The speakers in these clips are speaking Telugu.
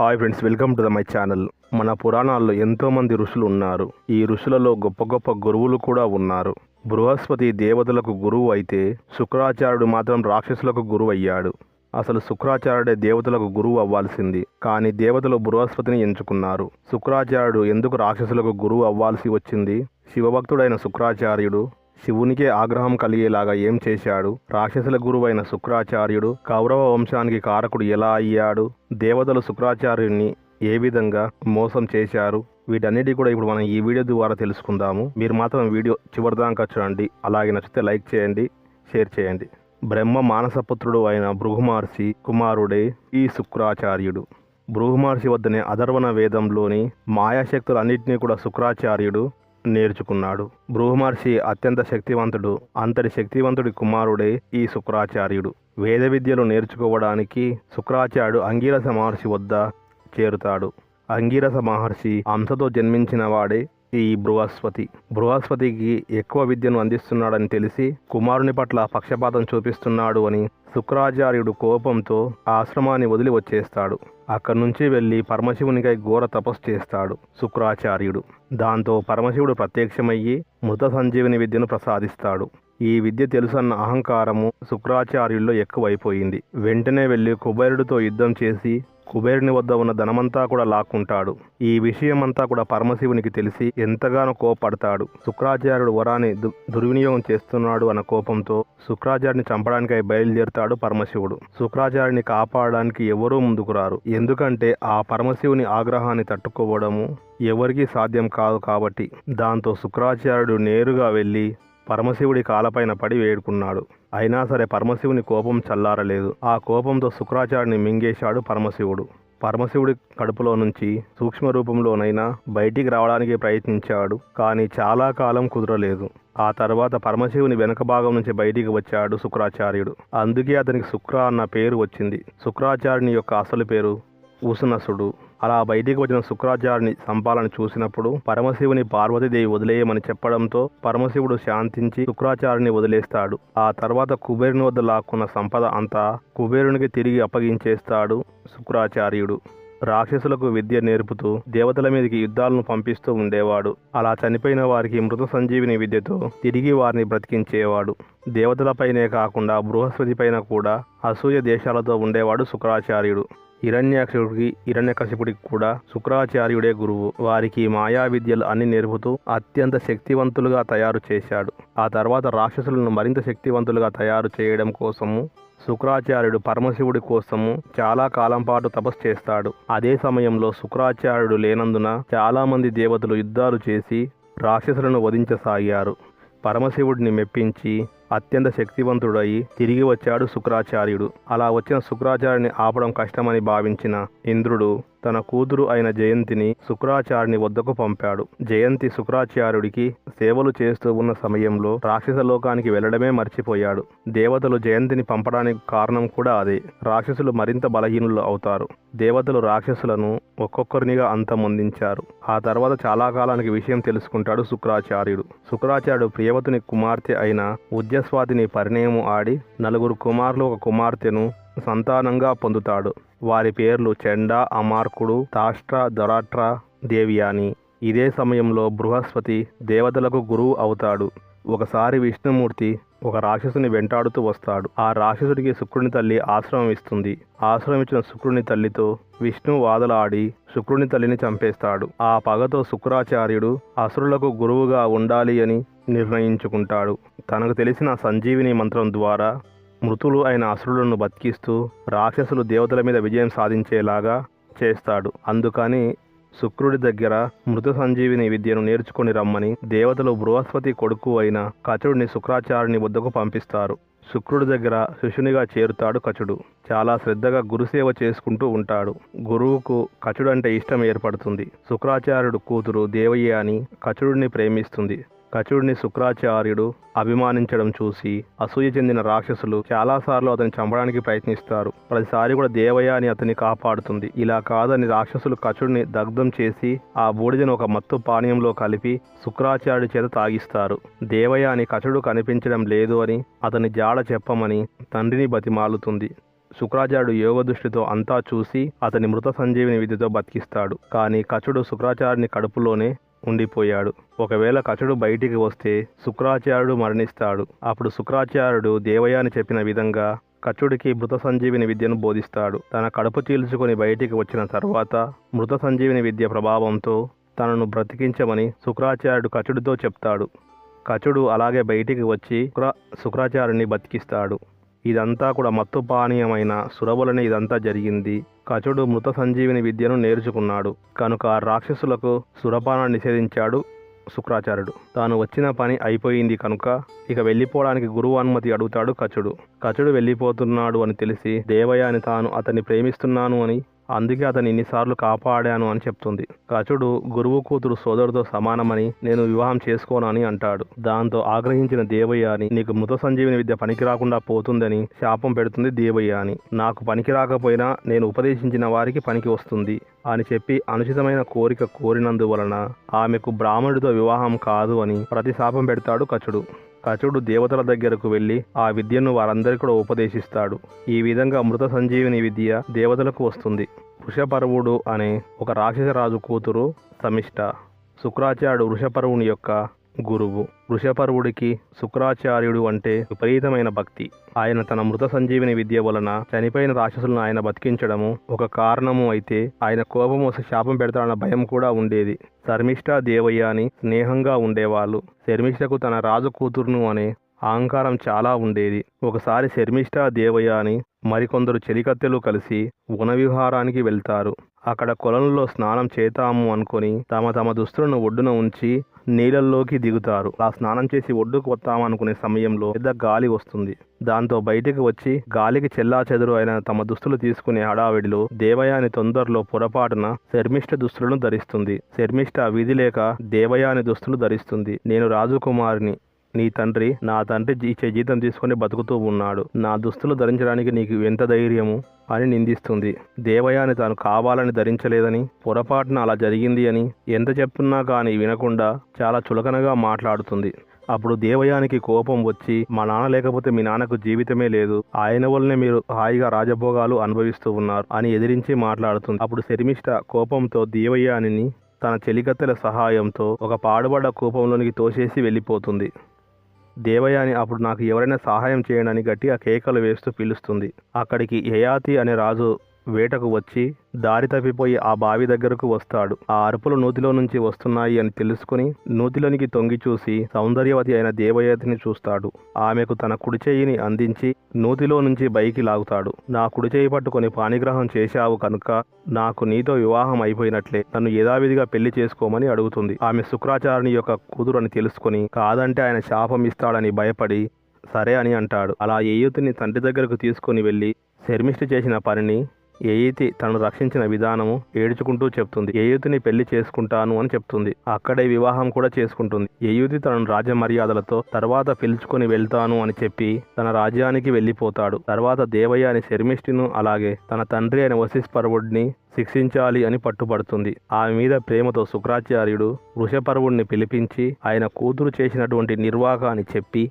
Hi friends welcome to the my channel మన పురాణాల్లో ఎంతోమంది ఋషులు ఉన్నారు. ఈ ఋషులలో గొప్ప గొప్ప గురువులు కూడా ఉన్నారు. బృహస్పతి దేవతలకు గురువు అయితే శుక్రాచార్యుడు మాత్రం రాక్షసులకు గురువు అయ్యాడు. అసలు శుక్రాచార్యుడే దేవతలకు గురువు అవ్వాల్సింది. కానీ దేవతలు బృహస్పతిని ఎంచుకున్నారు. శుక్రాచార్యుడు ఎందుకు రాక్షసులకు గురువు అవ్వాల్సి వచ్చింది? శివభక్తుడైన శుక్రాచార్యుడు శివునికే ఆగ్రహం కలిగేలాగా ఏం చేశాడు? రాక్షసుల గురువైన శుక్రాచార్యుడు కౌరవ వంశానికి కారకుడు ఎలా అయ్యాడు? దేవతలు శుక్రాచార్యుడిని ఏ విధంగా మోసం చేశారు? వీటన్నిటి కూడా ఇప్పుడు మనం ఈ వీడియో ద్వారా తెలుసుకుందాము. మీరు మాత్రం వీడియో చివరిదాకా చూడండి. అలాగే నచ్చితే లైక్ చేయండి షేర్ చేయండి. బ్రహ్మ మానసపుత్రుడు అయిన భృగుమహర్షి కుమారుడే ఈ శుక్రాచార్యుడు. భృగుమహర్షి వద్దనే అధర్వణ వేదంలోని మాయాశక్తులన్నింటినీ కూడా శుక్రాచార్యుడు నేర్చుకున్నాడు. బృహమహర్షి అత్యంత శక్తివంతుడు అంతటి శక్తివంతుడి కుమారుడే ఈ శుక్రాచార్యుడు. వేద విద్యలు నేర్చుకోవడానికి శుక్రాచార్యుడు అంగీరస మహర్షి వద్ద చేరుతాడు. అంగీరస మహర్షి అంశతో జన్మించిన వాడే ఈ బృహస్పతి. బృహస్పతికి ఎక్కువ విద్యను అందిస్తున్నాడని తెలిసి కుమారుని పట్ల పక్షపాతం చూపిస్తున్నాడు అని శుక్రాచార్యుడు కోపంతో ఆశ్రమాన్ని వదిలి వచ్చేస్తాడు. అక్కడి నుంచి వెళ్ళి పరమశివునికై ఘోర తపస్సు చేస్తాడు శుక్రాచార్యుడు. దాంతో పరమశివుడు ప్రత్యక్షమయ్యి మృత సంజీవిని విద్యను ప్రసాదిస్తాడు. ఈ విద్య తెలుసన్న అహంకారము శుక్రాచార్యుల్లో ఎక్కువైపోయింది. వెంటనే వెళ్ళి కుబేరుడితో యుద్ధం చేసి కుబేరుని వద్ద ఉన్న ధనమంతా కూడా లాక్కుంటాడు. ఈ విషయమంతా కూడా పరమశివునికి తెలిసి ఎంతగానో కోపడతాడు శుక్రాచార్యుడు వరాన్ని దు- దుర్వినియోగం చేస్తున్నాడు అన్న కోపంతో శుక్రాచార్యుని చంపడానికై బయలుదేరుతాడు పరమశివుడు. శుక్రాచార్యుని కాపాడడానికి ఎవరూ ముందుకు రారు. ఎందుకంటే ఆ పరమశివుని ఆగ్రహాన్ని తట్టుకోవడము ఎవరికీ సాధ్యం కాదు కాబట్టి దాంతో శుక్రాచార్యుడు నేరుగా వెళ్ళి పరమశివుడి కాలపైన పడి వేడుకున్నాడు. అయినా సరే పరమశివుని కోపం చల్లారలేదు. ఆ కోపంతో శుక్రాచార్యుని మింగేశాడు పరమశివుడు. పరమశివుడి కడుపులో నుంచి సూక్ష్మ రూపంలోనైనా బయటికి రావడానికి ప్రయత్నించాడు కానీ చాలా కాలం కుదరలేదు. ఆ తర్వాత పరమశివుని వెనక భాగం నుంచి బయటికి వచ్చాడు శుక్రాచార్యుడు. అందుకే అతనికి శుక్ర అన్న పేరు వచ్చింది. శుక్రాచార్యుని యొక్క అసలు పేరు ఉసునసుడు అలా బయటికి వచ్చిన శుక్రాచార్యుని సంపాలను చూసినప్పుడు పరమశివుని పార్వతీదేవి వదిలేయమని చెప్పడంతో పరమశివుడు శాంతించి శుక్రాచార్యుని వదిలేస్తాడు. ఆ తర్వాత కుబేరుని వద్ద లాక్కున్న సంపద అంతా కుబేరునికి తిరిగి అప్పగించేస్తాడు శుక్రాచార్యుడు. రాక్షసులకు విద్య నేర్పుతూ దేవతల మీదకి యుద్ధాలను పంపిస్తూ ఉండేవాడు. అలా చనిపోయిన వారికి మృత సంజీవిని విద్యతో తిరిగి వారిని బ్రతికించేవాడు. దేవతలపైనే కాకుండా బృహస్పతి పైన కూడా అసూయ దేశాలతో ఉండేవాడు శుక్రాచార్యుడు. హిరణ్యాక్షుడికి హిరణ్యకశిపుడికి కూడా శుక్రాచార్యుడే గురువు. వారికి మాయా విద్యలు అన్ని నేర్పుతూ అత్యంత శక్తివంతులుగా తయారు చేశాడు. ఆ తర్వాత రాక్షసులను మరింత శక్తివంతులుగా తయారు చేయడం కోసము శుక్రాచార్యుడు పరమశివుడి కోసము చాలా కాలం పాటు తపస్సు చేస్తాడు. అదే సమయంలో శుక్రాచార్యుడు లేనందున చాలామంది దేవతలు యుద్ధాలు చేసి రాక్షసులను వధించసాగారు. పరమశివుడిని మెప్పించి అత్యంత శక్తివంతుడై తిరిగి వచ్చాడు శుక్రాచార్యుడు. అలా వచ్చిన శుక్రాచార్యుని ఆపడం కష్టమని భావించిన ఇంద్రుడు తన కూతురు అయిన జయంతిని శుక్రాచార్యుని వద్దకు పంపాడు. జయంతి శుక్రాచార్యుడికి సేవలు చేస్తూ ఉన్న సమయంలో రాక్షస లోకానికి వెళ్ళడమే మర్చిపోయాడు. దేవతలు జయంతిని పంపడానికి కారణం కూడా అదే. రాక్షసులు మరింత బలహీనులు అవుతారు. దేవతలు రాక్షసులను ఒక్కొక్కరినిగా అంతమొందించారు. ఆ తర్వాత చాలా కాలానికి విషయం తెలుసుకుంటాడు శుక్రాచార్యుడు. శుక్రాచార్యుడు ప్రియవతుని కుమార్తె అయిన ఉద్యస్వాతిని పరిణయం ఆడి నలుగురు కుమారులు ఒక కుమార్తెను సంతానంగా పొందుతాడు. వారి పేర్లు చెండా అమార్కుడు తాష్ట్ర దొరాట్ర దేవియాని. ఇదే సమయంలో బృహస్పతి దేవతలకు గురువు అవుతాడు. ఒకసారి విష్ణుమూర్తి ఒక రాక్షసుని వెంటాడుతూ వస్తాడు. ఆ రాక్షసుడికి శుక్రుని తల్లి ఆశ్రమం ఇస్తుంది. ఆశ్రమం ఇచ్చిన శుక్రుని తల్లితో విష్ణు వాదలాడి శుక్రుని తల్లిని చంపేస్తాడు. ఆ పగతో శుక్రాచార్యుడు అసురులకు గురువుగా ఉండాలి అని నిర్ణయించుకుంటాడు. తనకు తెలిసిన సంజీవిని మంత్రం ద్వారా మృతులు అయిన అసురులను బతికిస్తూ రాక్షసులు దేవతల మీద విజయం సాధించేలాగా చేస్తాడు. అందుకని శుక్రుడి దగ్గర మృత సంజీవిని విద్యను నేర్చుకొని రమ్మని దేవతలు బృహస్పతి కొడుకు అయిన కచుడిని శుక్రాచార్యుని వద్దకు పంపిస్తారు. శుక్రుడి దగ్గర శిష్యునిగా చేరుతాడు కచుడు. చాలా శ్రద్ధగా గురుసేవ చేసుకుంటూ ఉంటాడు. గురువుకు కచుడంటే ఇష్టం ఏర్పడుతుంది. శుక్రాచార్యుడు కూతురు దేవయ్య అని కచుడిని ప్రేమిస్తుంది. కచుడిని శుక్రాచార్యుడు అభిమానించడం చూసి అసూయ చెందిన రాక్షసులు చాలాసార్లు అతన్ని చంపడానికి ప్రయత్నిస్తారు. ప్రతిసారి కూడా దేవయాని అని అతన్ని కాపాడుతుంది. ఇలా కాదని రాక్షసులు కచుడిని దగ్ధం చేసి ఆ బూడిదను ఒక మత్తు పానీయంలో కలిపి శుక్రాచార్యుడి చేత తాగిస్తారు. దేవయాని అని కచుడు కనిపించడం లేదు అని అతని జాడ చెప్పమని తండ్రిని బతిమాలుతుంది. శుక్రాచార్యుడు యోగ దృష్టితో అంతా చూసి అతని మృత సంజీవిని విధితో బతికిస్తాడు. కానీ కచుడు శుక్రాచార్యుని కడుపులోనే ఉండిపోయాడు. ఒకవేళ కచుడు బయటికి వస్తే శుక్రాచార్యుడు మరణిస్తాడు. అప్పుడు శుక్రాచార్యుడు దేవయాని చెప్పిన విధంగా కచుడికి మృత సంజీవిని విద్యను బోధిస్తాడు. తన కడుపు చీల్చుకొని బయటికి వచ్చిన తర్వాత మృత సంజీవిని విద్య ప్రభావంతో తనను బ్రతికించమని శుక్రాచార్యుడు కచుడితో చెప్తాడు. కచుడు అలాగే బయటికి వచ్చి శుక్రాచార్యుని బతికిస్తాడు. ఇదంతా కూడా మత్తు పానీయమైన సురవలనే ఇదంతా జరిగింది. కచుడు మృత సంజీవిని విద్యను నేర్చుకున్నాడు. కనుక రాక్షసులకు సురపానాన్ని నిషేధించాడు శుక్రాచార్యుడు. తాను వచ్చిన పని అయిపోయింది కనుక ఇక వెళ్ళిపోవడానికి గురువు అనుమతి అడుగుతాడు కచుడు. కచుడు వెళ్ళిపోతున్నాడు అని తెలిసి దేవయాని తాను అతన్ని ప్రేమిస్తున్నాను అని అందుకే అతను ఇన్నిసార్లు కాపాడాను అని చెప్తుంది. కచుడు గురువు కూతురు సోదరుతో సమానమని నేను వివాహం చేసుకోనని అంటాడు. దాంతో ఆగ్రహించిన దేవయాని నీకు మృత సంజీవిని విద్య పనికి రాకుండా పోతుందని శాపం పెడుతుంది దేవయాని నాకు పనికి రాకపోయినా నేను ఉపదేశించిన వారికి పనికి వస్తుంది అని చెప్పి అనుచితమైన కోరిక కోరినందువలన ఆమెకు బ్రాహ్మణుడితో వివాహం కాదు అని ప్రతి శాపం పెడతాడు కచుడు. కచుడు దేవతల దగ్గరకు వెళ్ళి ఆ విద్యను వారందరికీ కూడా ఉపదేశిస్తాడు. ఈ విధంగా మృత సంజీవిని విద్య దేవతలకు వస్తుంది. వృషపర్వుడు అనే ఒక రాక్షసరాజు కూతురు సమిష్ట. శుక్రాచార్యుడు వృషపర్వుని యొక్క గురువు. వృషపర్వుడికి శుక్రాచార్యుడు అంటే విపరీతమైన భక్తి. ఆయన తన మృత సంజీవిని విద్య వలన చనిపోయిన రాక్షసులను ఆయన బతికించడము ఒక కారణము అయితే ఆయన కోపం వస్తే శాపం పెడతాడన్న భయం కూడా ఉండేది. శర్మిష్ఠ దేవయ్య అని స్నేహంగా ఉండేవాళ్ళు. శర్మిష్ఠకు తన రాజు కూతురును అనే అహంకారం చాలా ఉండేది. ఒకసారి శర్మిష్ఠ దేవయ్య అని మరికొందరు చెలికత్తెలు కలిసి వనవిహారానికి వెళ్తారు. అక్కడ కొలంలో స్నానం చేతాము అనుకొని తమ తమ దుస్తులను ఒడ్డున ఉంచి నీళ్ళల్లోకి దిగుతారు. ఆ స్నానం చేసి ఒడ్డుకు వస్తామనుకునే సమయంలో పెద్ద గాలి వస్తుంది. దాంతో బయటికి వచ్చి గాలికి చెల్లా చెదురు అయిన తమ దుస్తులు తీసుకునే హడావిడిలో దేవయాని తొందరలో పొరపాటున శర్మిష్ఠ దుస్తులను ధరిస్తుంది. శర్మిష్ఠ విధి లేక దేవయాని దుస్తులు ధరిస్తుంది. నేను రాజకుమారిని నీ తండ్రి నా తండ్రి ఇచ్చే జీతం తీసుకొని బతుకుతూ ఉన్నాడు. నా దుస్తులు ధరించడానికి నీకు ఎంత ధైర్యము? అని నిందిస్తుంది. దేవయాని తాను కావాలని ధరించలేదని పొరపాటున అలా జరిగింది అని ఎంత చెప్తున్నా కానీ వినకుండా చాలా చులకనగా మాట్లాడుతుంది. అప్పుడు దేవయానికి కోపం వచ్చి మా నాన్న లేకపోతే మీ నాన్నకు జీవితమే లేదు. ఆయన వల్లనే మీరు హాయిగా రాజభోగాలు అనుభవిస్తూ ఉన్నారు అని ఎదిరించి మాట్లాడుతుంది. అప్పుడు శర్మిష్ట కోపంతో దేవయానిని తన చెలికత్తెల సహాయంతో ఒక పాడుబడ్డ కూపంలోనికి తోసేసి వెళ్ళిపోతుంది. దేవయాని అప్పుడు నాకు ఎవరైనా సహాయం చేయడానికి గట్టిగా కేకలు వేస్తూ పిలుస్తుంది. అక్కడికి యయాతి అనే రాజు వేటకు వచ్చి దారి తప్పిపోయి ఆ బావి దగ్గరకు వస్తాడు. ఆ అరుపులు నూతిలో నుంచి వస్తున్నాయి అని తెలుసుకుని నూతిలోనికి తొంగి చూసి సౌందర్యవతి అయిన దేవయతిని చూస్తాడు. ఆమెకు తన కుడిచేయిని అందించి నూతిలో నుంచి బైకి లాగుతాడు. నా కుడిచేయి పట్టుకొని పానిగ్రహం చేశావు కనుక నాకు నీతో వివాహం అయిపోయినట్లే. నన్ను యథావిధిగా పెళ్ళి చేసుకోమని అడుగుతుంది. ఆమె శుక్రాచార్యుని యొక్క కూతురు అని తెలుసుకుని కాదంటే ఆయన శాపం ఇస్తాడని భయపడి సరే అని అంటాడు. అలా ఏయుతిని తండ్రి దగ్గరకు తీసుకుని వెళ్ళి శర్మిష్టి చేసిన పనిని ఏయితి తను రక్షించిన విధానము ఏడ్చుకుంటూ చెప్తుంది. ఏయుతిని పెళ్ళి చేసుకుంటాను అని చెప్తుంది. అక్కడే వివాహం కూడా చేసుకుంటుంది. ఏయుతి తనను రాజమర్యాదలతో తర్వాత పిలుచుకొని వెళ్తాను అని చెప్పి తన రాజ్యానికి వెళ్ళిపోతాడు. తర్వాత దేవయ్య అని శర్మిష్ఠిను అలాగే తన తండ్రి అయిన వశిష్పర్వుడిని శిక్షించాలి అని పట్టుబడుతుంది. ఆమె మీద ప్రేమతో శుక్రాచార్యుడు వృషపర్వుడిని పిలిపించి ఆయన కూతురు చేసినటువంటి నిర్వాహ అని చెప్పి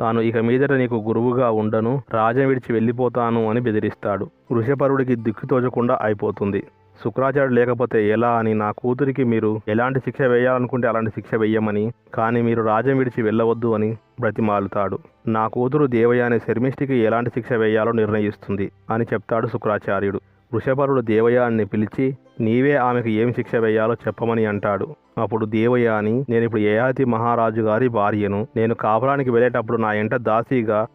తాను ఇక మీదట నీకు గురువుగా ఉండను రాజ్యం విడిచి వెళ్ళిపోతాను అని బెదిరిస్తాడు. వృషపరుడికి దిక్కుతోచకుండా అయిపోతుంది. శుక్రాచార్యుడు లేకపోతే ఎలా అని నా కూతురికి మీరు ఎలాంటి శిక్ష వేయాలనుకుంటే అలాంటి శిక్ష వేయమని కానీ మీరు రాజ్యం విడిచి వెళ్ళవద్దు అని బ్రతిమాలుతాడు. నా కూతురు దేవయ్య అనే శర్మిష్ఠికి ఎలాంటి శిక్ష వేయాలో నిర్ణయిస్తుంది అని చెప్తాడు శుక్రాచార్యుడు. వృషభరుడు దేవయాన్ని పిలిచి నీవే ఆమెకు ఏం శిక్ష వేయాలో చెప్పమని అంటాడు. అప్పుడు దేవయాని నేను ఇప్పుడు యయాతి మహారాజు గారి భార్యను. నేను కాపురానికి వెళ్ళేటప్పుడు నా ఎంట దాసీగా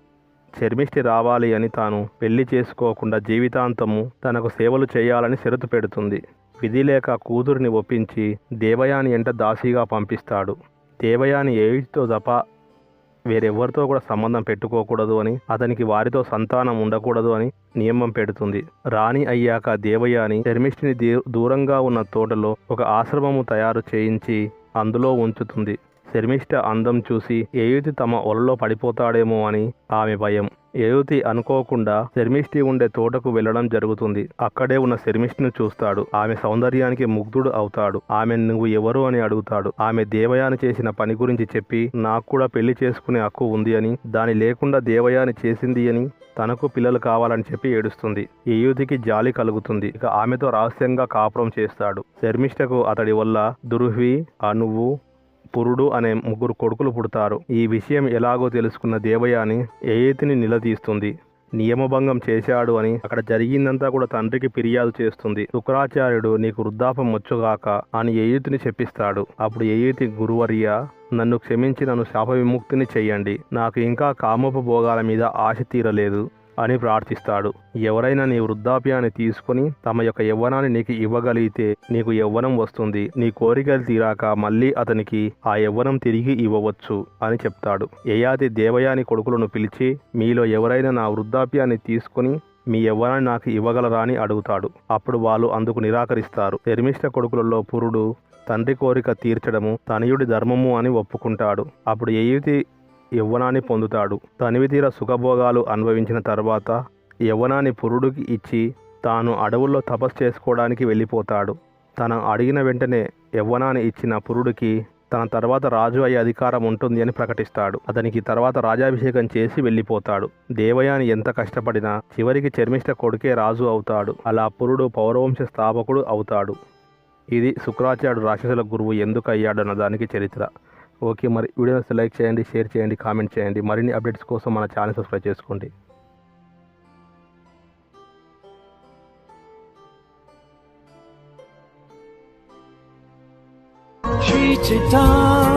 శర్మిష్టి రావాలి అని తాను పెళ్ళి చేసుకోకుండా జీవితాంతము తనకు సేవలు చేయాలని షరతు పెడుతుంది. విధి లేక కూతురిని ఒప్పించి దేవయాని ఎంట దాసీగా పంపిస్తాడు. దేవయాని ఏటితో తప వేరెవరితో కూడా సంబంధం పెట్టుకోకూడదు అని అతనికి వారితో సంతానం ఉండకూడదు అని నియమం పెడుతుంది. రాణి అయ్యాక దేవయాని శర్మిష్ఠిని దూరంగా ఉన్న తోటలో ఒక ఆశ్రమము తయారు చేయించి అందులో ఉంచుతుంది. శర్మిష్ట అందం చూసి ఏయుతి తమ ఒలలో పడిపోతాడేమో అని ఆమె భయం. ఏయుతి అనుకోకుండా శర్మిష్ఠి ఉండే తోటకు వెళ్ళడం జరుగుతుంది. అక్కడే ఉన్న శర్మిష్ఠిని చూస్తాడు. ఆమె సౌందర్యానికి ముగ్ధుడు అవుతాడు. ఆమె నువ్వు ఎవరు అని అడుగుతాడు. ఆమె దేవయాని చేసిన పని గురించి చెప్పి నాకు కూడా పెళ్ళి చేసుకునే హక్కు ఉంది అని దాని లేకుండా దేవయాని చేసింది అని తనకు పిల్లలు కావాలని చెప్పి ఏడుస్తుంది. ఈ జాలి కలుగుతుంది. ఇక ఆమెతో రహస్యంగా కాపురం చేస్తాడు. శర్మిష్ఠకు అతడి వల్ల దుర్హి అనువు పురుడు అనే ముగ్గురు కొడుకులు పుడతారు. ఈ విషయం ఎలాగో తెలుసుకున్న దేవయాని ఏతిని నిలదీస్తుంది. నియమభంగం చేశాడు అని అక్కడ జరిగిందంతా కూడా తండ్రికి ఫిర్యాదు చేస్తుంది. శుక్రాచార్యుడు నీకు వృద్ధాపం వచ్చుగాక అని ఏయుతిని చెప్పిస్తాడు. అప్పుడు ఏయుతి గురువర్య నన్ను క్షమించి నన్ను శాప విముక్తిని చెయ్యండి. నాకు ఇంకా కామోపభోగాల మీద ఆశ తీరలేదు. అని ప్రార్థిస్తాడు. ఎవరైనా నీ వృద్ధాప్యాన్ని తీసుకుని తమ యొక్క యవ్వనాన్ని నీకు ఇవ్వగలిగితే నీకు యవ్వనం వస్తుంది. నీ కోరికలు తీరాక మళ్ళీ అతనికి ఆ యవ్వనం తిరిగి ఇవ్వవచ్చు అని చెప్తాడు. యయాతి దేవయాని కొడుకులను పిలిచి మీలో ఎవరైనా నా వృద్ధాప్యాన్ని తీసుకుని మీ యవ్వనాన్ని నాకు ఇవ్వగలరా? అని అడుగుతాడు. అప్పుడు వాళ్ళు అందుకు నిరాకరిస్తారు. నిర్మిష్ట కొడుకులలో పురుడు తండ్రి కోరిక తీర్చడము తనయుడి ధర్మము అని ఒప్పుకుంటాడు. అప్పుడు ఏయుతి యవ్వనాన్ని పొందుతాడు. తనివి తీర సుఖభోగాలు అనుభవించిన తర్వాత యవ్వనాన్ని పురుడుకి ఇచ్చి తాను అడవుల్లో తపస్సు చేసుకోవడానికి వెళ్ళిపోతాడు. తన అడిగిన వెంటనే యవ్వనాన్ని ఇచ్చిన పురుడికి తన తర్వాత రాజు అయ్యే అధికారం ఉంటుంది అని ప్రకటిస్తాడు. అతనికి తర్వాత రాజాభిషేకం చేసి వెళ్ళిపోతాడు. దేవయాని ఎంత కష్టపడినా చివరికి చర్మిష్ట కొడుకే రాజు అవుతాడు. అలా పురుడు పౌరవంశ స్థాపకుడు అవుతాడు. ఇది శుక్రాచార్యుడు రాక్షసుల గురువు ఎందుకు అయ్యాడన్న దానికి చరిత్ర. ఓకే మరి వీడియోస్ లైక్ చేయండి షేర్ చేయండి కామెంట్ చేయండి. మరిన్ని అప్డేట్స్ కోసం మన ఛానల్ సబ్స్క్రైబ్ చేసుకోండి. Shri